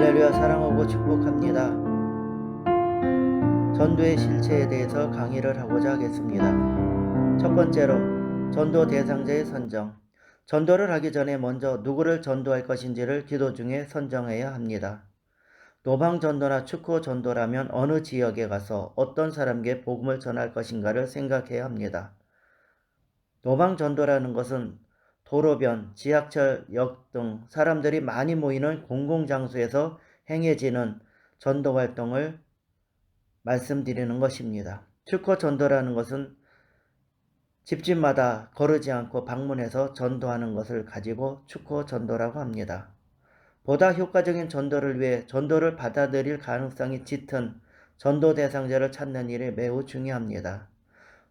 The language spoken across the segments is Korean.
할렐루야 사랑하고 축복합니다. 전도의 실체에 대해서 강의를 하고자 하겠습니다. 첫 번째로 전도 대상자의 선정. 전도를 하기 전에 먼저 누구를 전도할 것인지를 기도 중에 선정해야 합니다. 노방 전도나 축구 전도라면 어느 지역에 가서 어떤 사람에게 복음을 전할 것인가를 생각해야 합니다. 노방 전도라는 것은 도로변, 지하철, 역 등 사람들이 많이 모이는 공공장소에서 행해지는 전도 활동을 말씀드리는 것입니다. 축구 전도라는 것은 집집마다 거르지 않고 방문해서 전도하는 것을 가지고 축구 전도라고 합니다. 보다 효과적인 전도를 위해 전도를 받아들일 가능성이 짙은 전도 대상자를 찾는 일이 매우 중요합니다.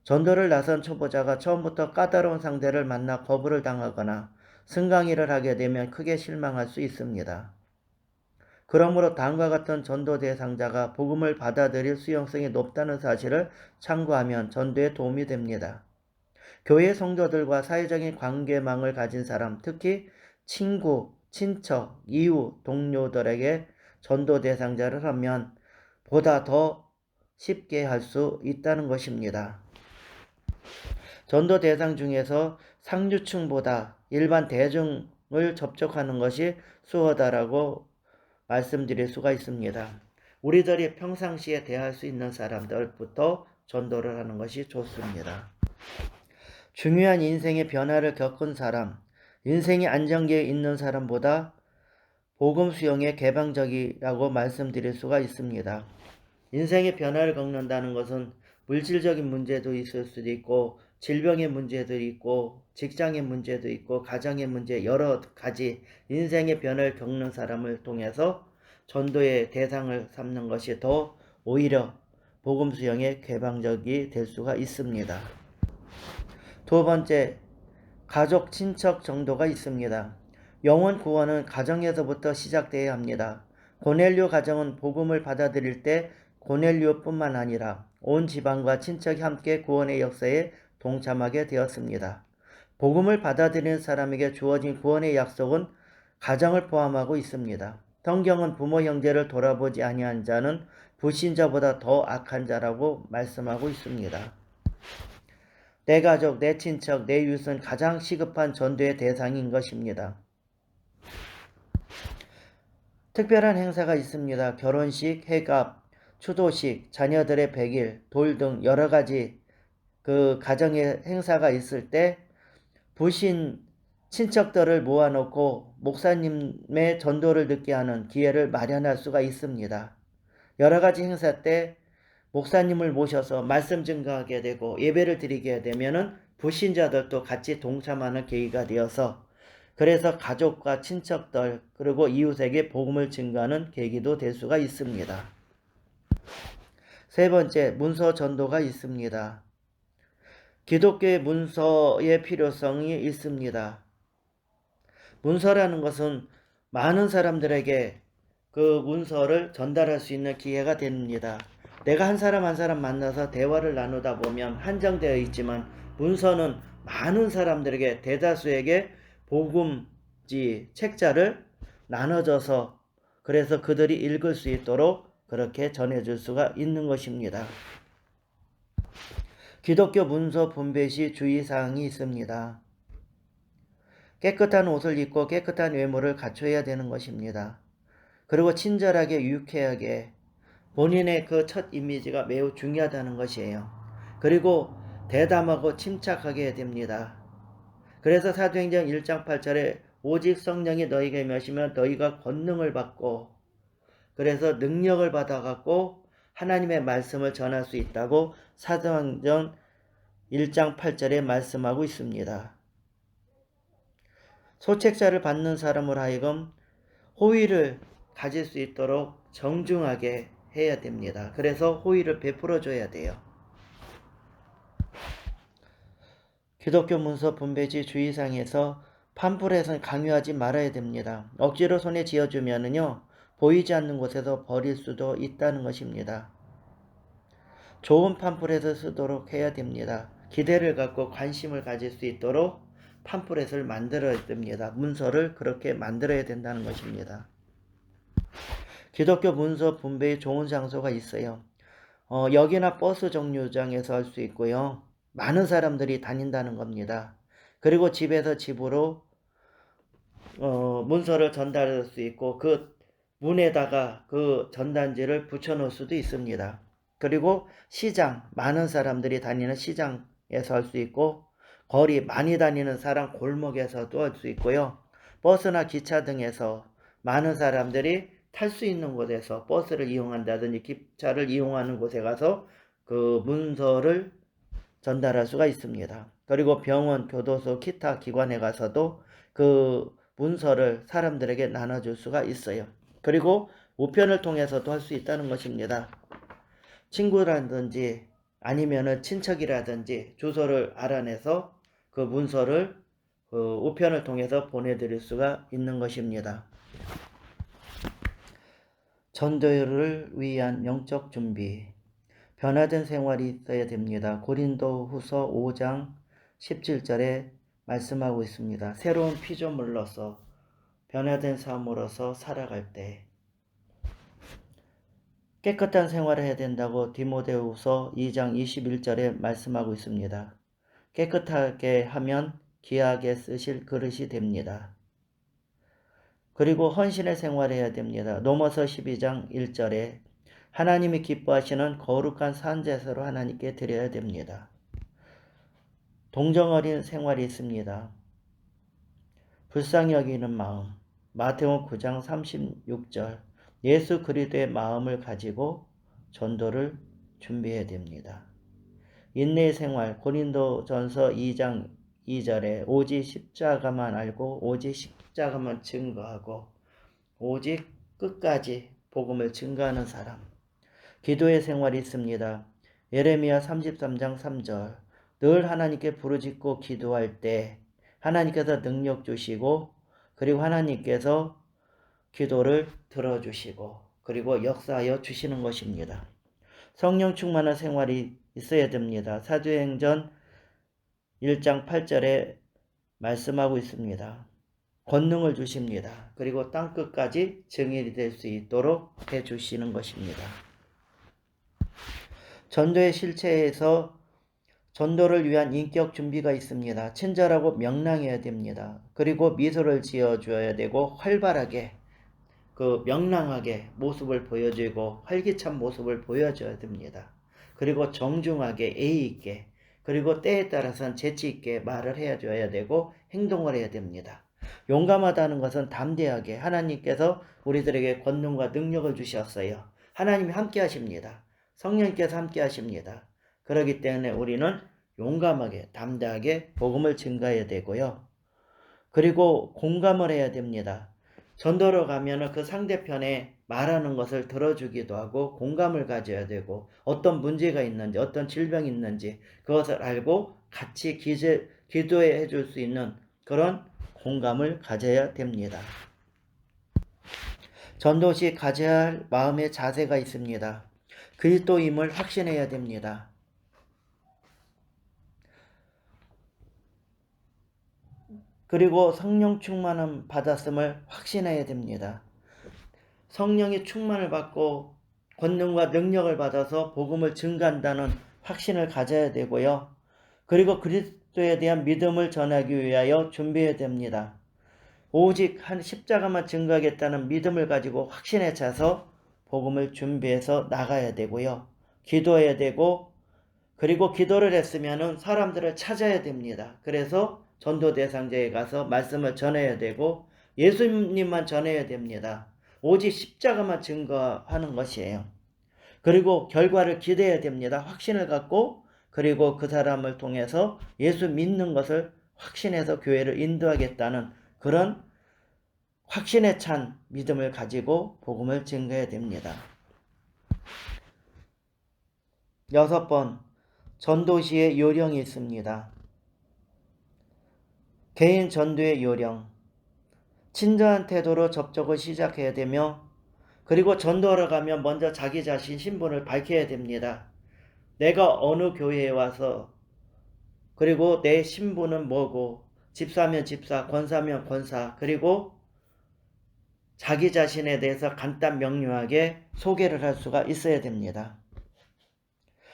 전도를 나선 초보자가 처음부터 까다로운 상대를 만나 거부를 당하거나 승강이를 하게 되면 크게 실망할 수 있습니다. 그러므로 다음과 같은 전도 대상자가 복음을 받아들일 수용성이 높다는 사실을 참고하면 전도에 도움이 됩니다. 교회 성도들과 사회적인 관계망을 가진 사람, 특히 친구, 친척, 이웃, 동료들에게 전도 대상자를 하면 보다 더 쉽게 할 수 있다는 것입니다. 전도 대상 중에서 상류층보다 일반 대중을 접촉하는 것이 수하다라고 말씀드릴 수가 있습니다. 우리들이 평상시에 대할 수 있는 사람들부터 전도를 하는 것이 좋습니다. 중요한 인생의 변화를 겪은 사람, 인생이 안정기에 있는 사람보다 복음 수용에 개방적이라고 말씀드릴 수가 있습니다. 인생의 변화를 겪는다는 것은 물질적인 문제도 있을 수도 있고 질병의 문제도 있고 직장의 문제도 있고 가정의 문제 여러 가지 인생의 변화를 겪는 사람을 통해서 전도의 대상을 삼는 것이 더 오히려 복음 수용에 개방적이 될 수가 있습니다. 두 번째, 가족 친척 정도가 있습니다. 영혼 구원은 가정에서부터 시작되어야 합니다. 고넬료 가정은 복음을 받아들일 때 고넬료뿐만 아니라 온 집안과 친척이 함께 구원의 역사에 동참하게 되었습니다. 복음을 받아들이는 사람에게 주어진 구원의 약속은 가정을 포함하고 있습니다. 성경은 부모 형제를 돌아보지 아니한 자는 불신자보다 더 악한 자라고 말씀하고 있습니다. 내 가족, 내 친척, 내 이웃은 가장 시급한 전도의 대상인 것입니다. 특별한 행사가 있습니다. 결혼식, 해갑, 추도식, 자녀들의 백일, 돌 등 여러 가지 그 가정의 행사가 있을 때 부신 친척들을 모아놓고 목사님의 전도를 듣게 하는 기회를 마련할 수가 있습니다. 여러 가지 행사 때 목사님을 모셔서 말씀 증거하게 되고 예배를 드리게 되면은 불신자들도 같이 동참하는 계기가 되어서 그래서 가족과 친척들 그리고 이웃에게 복음을 증거하는 계기도 될 수가 있습니다. 세 번째, 문서 전도가 있습니다. 기독교의 문서의 필요성이 있습니다. 문서라는 것은 많은 사람들에게 그 문서를 전달할 수 있는 기회가 됩니다. 내가 한 사람 한 사람 만나서 대화를 나누다 보면 한정되어 있지만 문서는 많은 사람들에게 대다수에게 복음지 책자를 나눠줘서 그래서 그들이 읽을 수 있도록 그렇게 전해줄 수가 있는 것입니다. 기독교 문서 분배 시 주의사항이 있습니다. 깨끗한 옷을 입고 깨끗한 외모를 갖춰야 되는 것입니다. 그리고 친절하게 유쾌하게 본인의 그 첫 이미지가 매우 중요하다는 것이에요. 그리고 대담하고 침착하게 해야 됩니다. 그래서 사도행전 1장 8절에 오직 성령이 너희에게 임하시면 너희가 권능을 받고 그래서 능력을 받아갖고 하나님의 말씀을 전할 수 있다고 사도행전 1장 8절에 말씀하고 있습니다. 소책자를 받는 사람으로 하여금 호의를 가질 수 있도록 정중하게 해야 됩니다. 그래서 호의를 베풀어 줘야 돼요. 기독교 문서 분배지 주의사항에서 팜플렛은 강요하지 말아야 됩니다. 억지로 손에 쥐어주면은요, 보이지 않는 곳에서 버릴 수도 있다는 것입니다. 좋은 팜플렛을 쓰도록 해야 됩니다. 기대를 갖고 관심을 가질 수 있도록 팜플렛을 만들어야 됩니다. 문서를 그렇게 만들어야 된다는 것입니다. 기독교 문서 분배에 좋은 장소가 있어요. 어, 역이나 버스 정류장에서 할 수 있고요. 많은 사람들이 다닌다는 겁니다. 그리고 집에서 집으로 어, 문서를 전달할 수 있고 그 문에다가 그 전단지를 붙여 놓을 수도 있습니다. 그리고 시장, 많은 사람들이 다니는 시장에서 할 수 있고 거리 많이 다니는 사람 골목에서도 할 수 있고요. 버스나 기차 등에서 많은 사람들이 탈 수 있는 곳에서 버스를 이용한다든지 기차를 이용하는 곳에 가서 그 문서를 전달할 수가 있습니다. 그리고 병원, 교도소, 기타 기관에 가서도 그 문서를 사람들에게 나눠줄 수가 있어요. 그리고 우편을 통해서도 할 수 있다는 것입니다. 친구라든지 아니면은 친척이라든지 주소를 알아내서 그 문서를 그 우편을 통해서 보내드릴 수가 있는 것입니다. 전도를 위한 영적 준비. 변화된 생활이 있어야 됩니다. 고린도 후서 5장 17절에 말씀하고 있습니다. 새로운 피조물로서 변화된 삶으로서 살아갈 때 깨끗한 생활을 해야 된다고 디모데후서 2장 21절에 말씀하고 있습니다. 깨끗하게 하면 귀하게 쓰실 그릇이 됩니다. 그리고 헌신의 생활을 해야 됩니다. 로마서 12장 1절에 하나님이 기뻐하시는 거룩한 산제사로 하나님께 드려야 됩니다. 동정 어린 생활이 있습니다. 불쌍히 여기는 마음. 마태복 9장 36절. 예수 그리스도의 마음을 가지고 전도를 준비해야 됩니다. 인내의 생활 고린도전서 2장 2절에 오직 십자가만 알고 오직 십자가만 증거하고 오직 끝까지 복음을 증거하는 사람. 기도의 생활이 있습니다. 예레미야 33장 3절. 늘 하나님께 부르짖고 기도할 때 하나님께서 능력 주시고 그리고 하나님께서 기도를 들어주시고 그리고 역사하여 주시는 것입니다. 성령 충만한 생활이 있어야 됩니다. 사도행전 1장 8절에 말씀하고 있습니다. 권능을 주십니다. 그리고 땅끝까지 증인이 될 수 있도록 해 주시는 것입니다. 전도의 실체에서 전도를 위한 인격 준비가 있습니다. 친절하고 명랑해야 됩니다. 그리고 미소를 지어 주어야 되고 활발하게 그 명랑하게 모습을 보여주고 활기찬 모습을 보여줘야 됩니다. 그리고 정중하게 예의 있게 그리고 때에 따라서는 재치 있게 말을 해줘야 되고 행동을 해야 됩니다. 용감하다는 것은 담대하게 하나님께서 우리들에게 권능과 능력을 주셨어요. 하나님이 함께 하십니다. 성령께서 함께 하십니다. 그렇기 때문에 우리는 용감하게 담대하게 복음을 증가해야 되고요. 그리고 공감을 해야 됩니다. 전도로 가면은 그 상대편에 말하는 것을 들어주기도 하고 공감을 가져야 되고 어떤 문제가 있는지 어떤 질병이 있는지 그것을 알고 같이 기재, 기도해 줄 수 있는 그런 공감을 가져야 됩니다. 전도 시 가져야 할 마음의 자세가 있습니다. 그리스도임을 확신해야 됩니다. 그리고 성령 충만함 받았음을 확신해야 됩니다. 성령의 충만을 받고 권능과 능력을 받아서 복음을 증가한다는 확신을 가져야 되고요. 그리고 그리스도에 대한 믿음을 전하기 위하여 준비해야 됩니다. 오직 한 십자가만 증거하겠다는 믿음을 가지고 확신에 차서 복음을 준비해서 나가야 되고요. 기도해야 되고 그리고 기도를 했으면 사람들을 찾아야 됩니다. 그래서 전도 대상자에 가서 말씀을 전해야 되고 예수님만 전해야 됩니다. 오직 십자가만 증거하는 것이에요. 그리고 결과를 기대해야 됩니다. 확신을 갖고 그리고 그 사람을 통해서 예수 믿는 것을 확신해서 교회를 인도하겠다는 그런 확신에 찬 믿음을 가지고 복음을 증거해야 됩니다. 여섯 번, 전도시의 요령이 있습니다. 개인 전도의 요령, 친절한 태도로 접촉을 시작해야 되며 그리고 전도하러 가면 먼저 자기 자신 신분을 밝혀야 됩니다. 내가 어느 교회에 와서 그리고 내 신분은 뭐고 집사면 집사, 권사면 권사, 그리고 자기 자신에 대해서 간단 명료하게 소개를 할 수가 있어야 됩니다.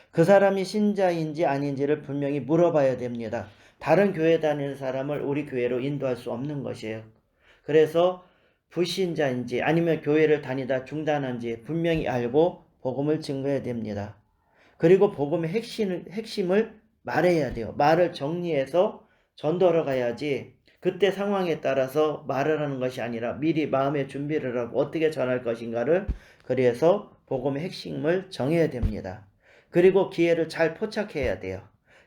그 사람이 신자인지 아닌지를 분명히 물어봐야 됩니다. 다른 교회 다니는 사람을 우리 교회로 인도할 수 없는 것이에요. 그래서 불신자인지 아니면 교회를 다니다 중단한지 분명히 알고 복음을 증거해야 됩니다. 그리고 복음의 핵심, 핵심을 말해야 돼요. 말을 정리해서 전도하러 가야지 그때 상황에 따라서 말을 하는 것이 아니라 미리 마음의 준비를 하고 어떻게 전할 것인가를 그래서 복음의 핵심을 정해야 됩니다. 그리고 기회를 잘 포착해야 돼요.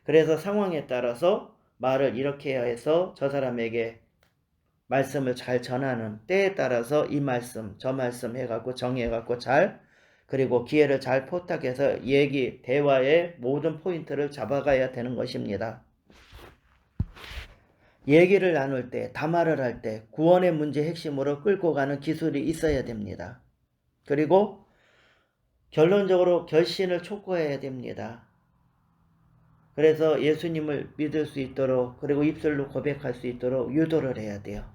그래서 상황에 따라서 말을 이렇게 해서 저 사람에게 말씀을 잘 전하는 때에 따라서 이 말씀, 저 말씀 해갖고 정해갖고 잘 그리고 기회를 잘 포착해서 얘기, 대화의 모든 포인트를 잡아가야 되는 것입니다. 얘기를 나눌 때, 담화를 할 때 구원의 문제 핵심으로 끌고 가는 기술이 있어야 됩니다. 그리고 결론적으로 결신을 촉구해야 됩니다. 그래서 예수님을 믿을 수 있도록 그리고 입술로 고백할 수 있도록 유도를 해야 돼요.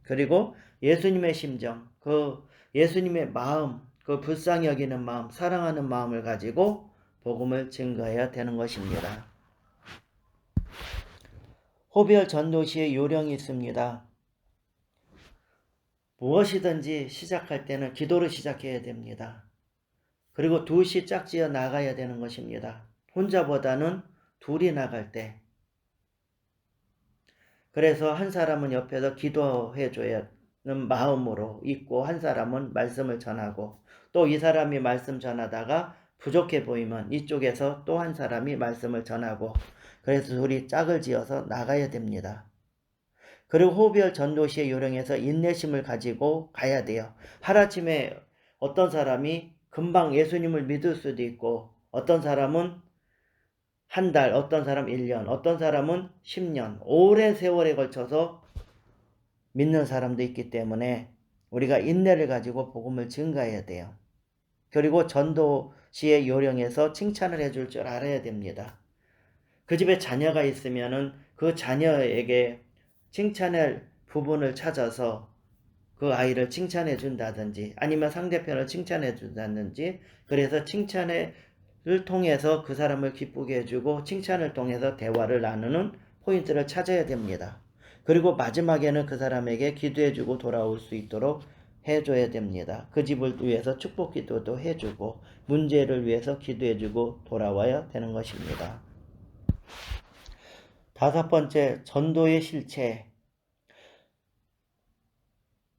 그리고 예수님의 심정, 그 예수님의 마음, 그 불쌍히 여기는 마음, 사랑하는 마음을 가지고 복음을 증거해야 되는 것입니다. 호별 전도시의 요령이 있습니다. 무엇이든지 시작할 때는 기도로 시작해야 됩니다. 그리고 둘이 짝지어 나가야 되는 것입니다. 혼자보다는 둘이 나갈 때. 그래서 한 사람은 옆에서 기도해 줘야 하는 마음으로 있고 한 사람은 말씀을 전하고 또 이 사람이 말씀 전하다가 부족해 보이면 이쪽에서 또 한 사람이 말씀을 전하고 그래서 둘이 짝을 지어서 나가야 됩니다. 그리고 호별 전도시의 요령에서 인내심을 가지고 가야 돼요. 하루아침에 어떤 사람이 금방 예수님을 믿을 수도 있고 어떤 사람은 한 달, 어떤 사람 1년, 어떤 사람은 10년, 오랜 세월에 걸쳐서 믿는 사람도 있기 때문에 우리가 인내를 가지고 복음을 증가해야 돼요. 그리고 전도시의 요령에서 칭찬을 해줄 줄 알아야 됩니다. 그 집에 자녀가 있으면은 그 자녀에게 칭찬할 부분을 찾아서 그 아이를 칭찬해 준다든지 아니면 상대편을 칭찬해 준다든지 그래서 칭찬 을 통해서 그 사람을 기쁘게 해주고 칭찬을 통해서 대화를 나누는 포인트를 찾아야 됩니다. 그리고 마지막에는 그 사람에게 기도해주고 돌아올 수 있도록 해줘야 됩니다. 그 집을 위해서 축복 기도도 해주고 문제를 위해서 기도해주고 돌아와야 되는 것입니다. 다섯 번째, 전도의 실체.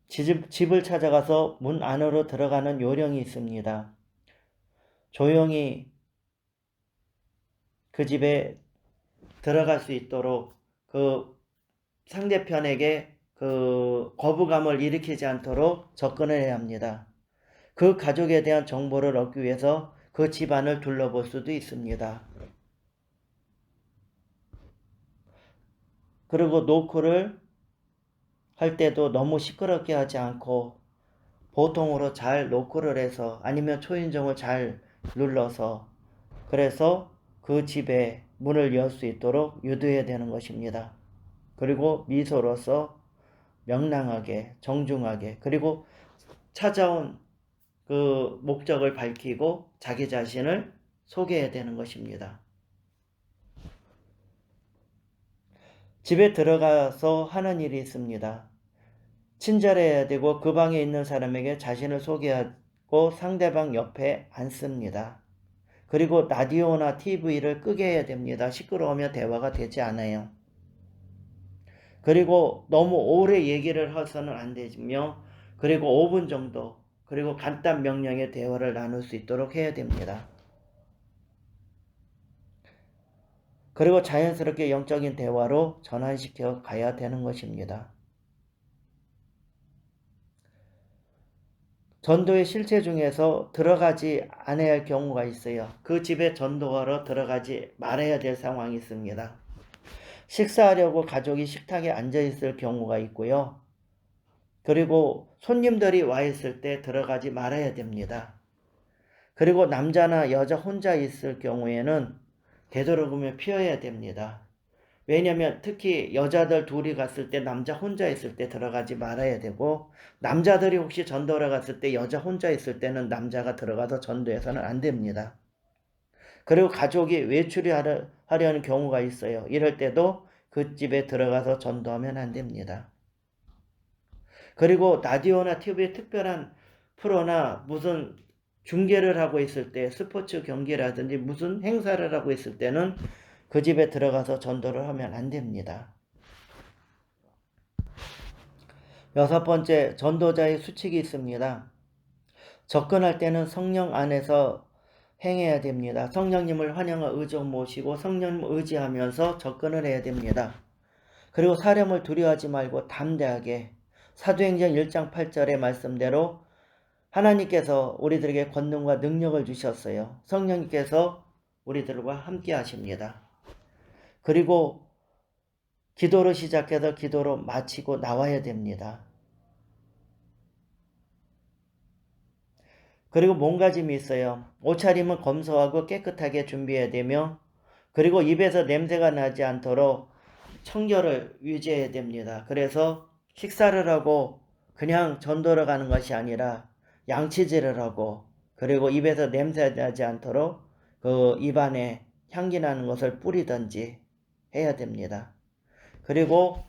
집, 집을 찾아가서 문 안으로 들어가는 요령이 있습니다. 조용히 그 집에 들어갈 수 있도록 그 상대편에게 그 거부감을 일으키지 않도록 접근을 해야 합니다. 그 가족에 대한 정보를 얻기 위해서 그 집안을 둘러볼 수도 있습니다. 그리고 노크를 할 때도 너무 시끄럽게 하지 않고 보통으로 잘 노크를 해서 아니면 초인종을 잘 눌러서 그래서 그 집에 문을 열 수 있도록 유도해야 되는 것입니다. 그리고 미소로서 명랑하게 정중하게 그리고 찾아온 그 목적을 밝히고 자기 자신을 소개해야 되는 것입니다. 집에 들어가서 하는 일이 있습니다. 친절해야 되고 그 방에 있는 사람에게 자신을 소개하 고 상대방 옆에 앉습니다. 그리고 라디오나 TV를 끄게 해야 됩니다. 시끄러우면 대화가 되지 않아요. 그리고 너무 오래 얘기를 해서는 안 되며 그리고 5분 정도 그리고 간단 명령의 대화를 나눌 수 있도록 해야 됩니다. 그리고 자연스럽게 영적인 대화로 전환시켜 가야 되는 것입니다. 전도의 실체 중에서 들어가지 않아야 할 경우가 있어요. 그 집에 전도하러 들어가지 말아야 될 상황이 있습니다. 식사하려고 가족이 식탁에 앉아 있을 경우가 있고요. 그리고 손님들이 와 있을 때 들어가지 말아야 됩니다. 그리고 남자나 여자 혼자 있을 경우에는 되도록이면 피해야 됩니다. 왜냐면 특히 여자들 둘이 갔을 때 남자 혼자 있을 때 들어가지 말아야 되고 남자들이 혹시 전도를 갔을 때 여자 혼자 있을 때는 남자가 들어가서 전도해서는 안 됩니다. 그리고 가족이 외출이 하려, 하려는 경우가 있어요. 이럴 때도 그 집에 들어가서 전도하면 안 됩니다. 그리고 라디오나 TV에 특별한 프로나 무슨 중계를 하고 있을 때 스포츠 경기라든지 무슨 행사를 하고 있을 때는 그 집에 들어가서 전도를 하면 안 됩니다. 여섯 번째, 전도자의 수칙이 있습니다. 접근할 때는 성령 안에서 행해야 됩니다. 성령님을 환영과 의적 모시고 성령님 의지하면서 접근을 해야 됩니다. 그리고 사람을 두려워하지 말고 담대하게 사도행전 1장 8절의 말씀대로 하나님께서 우리들에게 권능과 능력을 주셨어요. 성령님께서 우리들과 함께 하십니다. 그리고 기도로 시작해서 기도로 마치고 나와야 됩니다. 그리고 몸가짐이 있어요. 옷차림은 검소하고 깨끗하게 준비해야 되며 그리고 입에서 냄새가 나지 않도록 청결을 유지해야 됩니다. 그래서 식사를 하고 그냥 전도를 가는 것이 아니라 양치질을 하고 그리고 입에서 냄새 나지 않도록 그 입안에 향기 나는 것을 뿌리든지 해야 됩니다. 그리고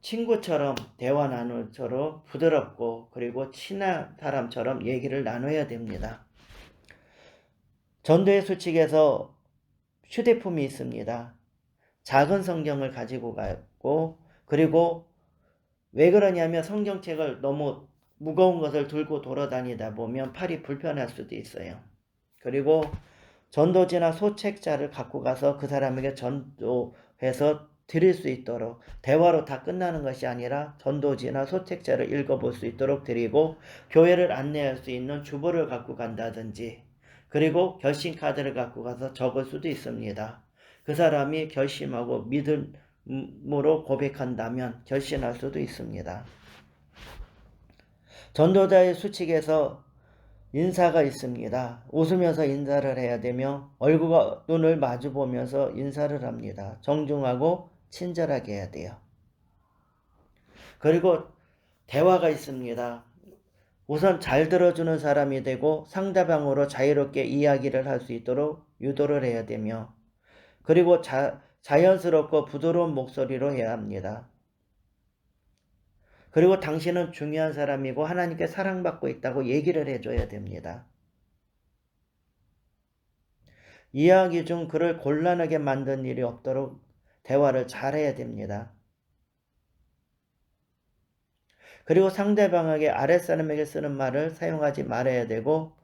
친구처럼 대화 나눌처럼 부드럽고 그리고 친한 사람처럼 얘기를 나눠야 됩니다. 전도의 수칙에서 휴대폰이 있습니다. 작은 성경을 가지고 가고 그리고 왜 그러냐면 성경책을 너무 무거운 것을 들고 돌아다니다 보면 팔이 불편할 수도 있어요. 그리고 전도지나 소책자를 갖고 가서 그 사람에게 전도 해서 드릴 수 있도록 대화로 다 끝나는 것이 아니라 전도지나 소책자를 읽어볼 수 있도록 드리고 교회를 안내할 수 있는 주보를 갖고 간다든지 그리고 결심 카드를 갖고 가서 적을 수도 있습니다. 그 사람이 결심하고 믿음으로 고백한다면 결심할 수도 있습니다. 전도자의 수칙에서 인사가 있습니다. 웃으면서 인사를 해야 되며 얼굴과 눈을 마주 보면서 인사를 합니다. 정중하고 친절하게 해야 돼요. 그리고 대화가 있습니다. 우선 잘 들어주는 사람이 되고 상대방으로 자유롭게 이야기를 할 수 있도록 유도를 해야 되며 그리고 자, 자연스럽고 부드러운 목소리로 해야 합니다. 그리고 당신은 중요한 사람이고 하나님께 사랑받고 있다고 얘기를 해줘야 됩니다. 이야기 중 그를 곤란하게 만든 일이 없도록 대화를 잘해야 됩니다. 그리고 상대방에게 아랫사람에게 쓰는 말을 사용하지 말아야 되고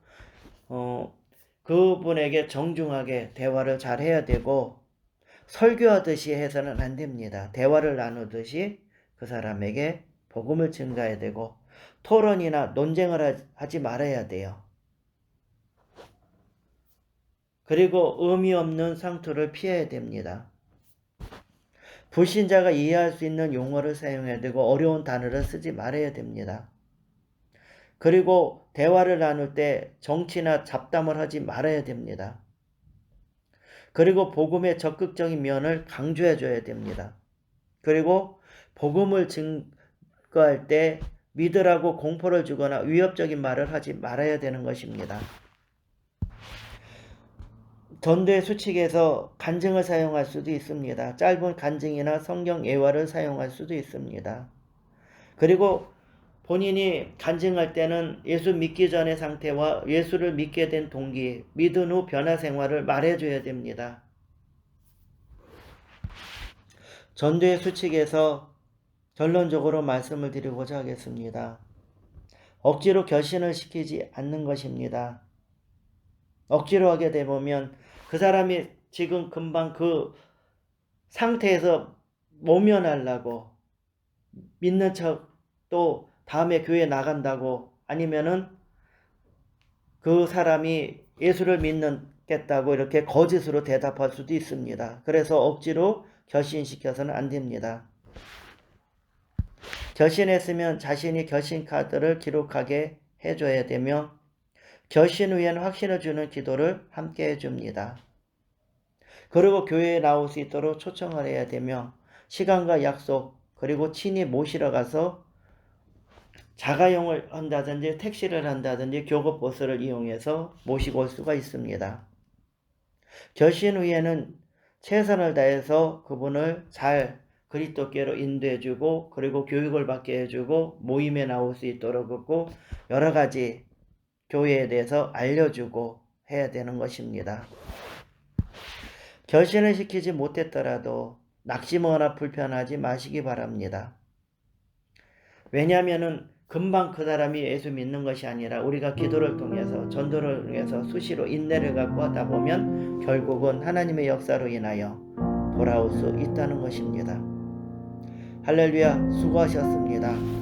어, 그분에게 정중하게 대화를 잘 해야 되고 설교하듯이 해서는 안 됩니다. 대화를 나누듯이 그 사람에게 복음을 증가해야 되고 토론이나 논쟁을 하지 말아야 돼요. 그리고 의미 없는 상투를 피해야 됩니다. 불신자가 이해할 수 있는 용어를 사용해야 되고 어려운 단어를 쓰지 말아야 됩니다. 그리고 대화를 나눌 때 정치나 잡담을 하지 말아야 됩니다. 그리고 복음의 적극적인 면을 강조해 줘야 됩니다. 그리고 복음을 증 거할 때 믿으라고 공포를 주거나 위협적인 말을 하지 말아야 되는 것입니다. 전도의 수칙에서 간증을 사용할 수도 있습니다. 짧은 간증이나 성경 예화를 사용할 수도 있습니다. 그리고 본인이 간증할 때는 예수 믿기 전의 상태와 예수를 믿게 된 동기, 믿은 후 변화 생활을 말해줘야 됩니다. 전도의 수칙에서 결론적으로 말씀을 드리고자 하겠습니다. 억지로 결신을 시키지 않는 것입니다. 억지로 하게 되면 그 사람이 지금 금방 그 상태에서 모면하려고 믿는 척 또 다음에 교회 나간다고 아니면은 그 사람이 예수를 믿는겠다고 이렇게 거짓으로 대답할 수도 있습니다. 그래서 억지로 결신시켜서는 안 됩니다. 결신했으면 자신이 결신 카드를 기록하게 해줘야 되며 결신 후에는 확신을 주는 기도를 함께 해줍니다. 그리고 교회에 나올 수 있도록 초청을 해야 되며 시간과 약속 그리고 친히 모시러 가서 자가용을 한다든지 택시를 한다든지 교급버스를 이용해서 모시고 올 수가 있습니다. 결신 후에는 최선을 다해서 그분을 잘 그리스도께로 인도해주고 그리고 교육을 받게 해주고 모임에 나올 수 있도록 하고 여러 가지 교회에 대해서 알려주고 해야 되는 것입니다. 결신을 시키지 못했더라도 낙심하거나 불편하지 마시기 바랍니다. 왜냐하면은 금방 그 사람이 예수 믿는 것이 아니라 우리가 기도를 통해서 전도를 통해서 수시로 인내를 갖고 하다 보면 결국은 하나님의 역사로 인하여 돌아올 수 있다는 것입니다. 할렐루야 수고하셨습니다.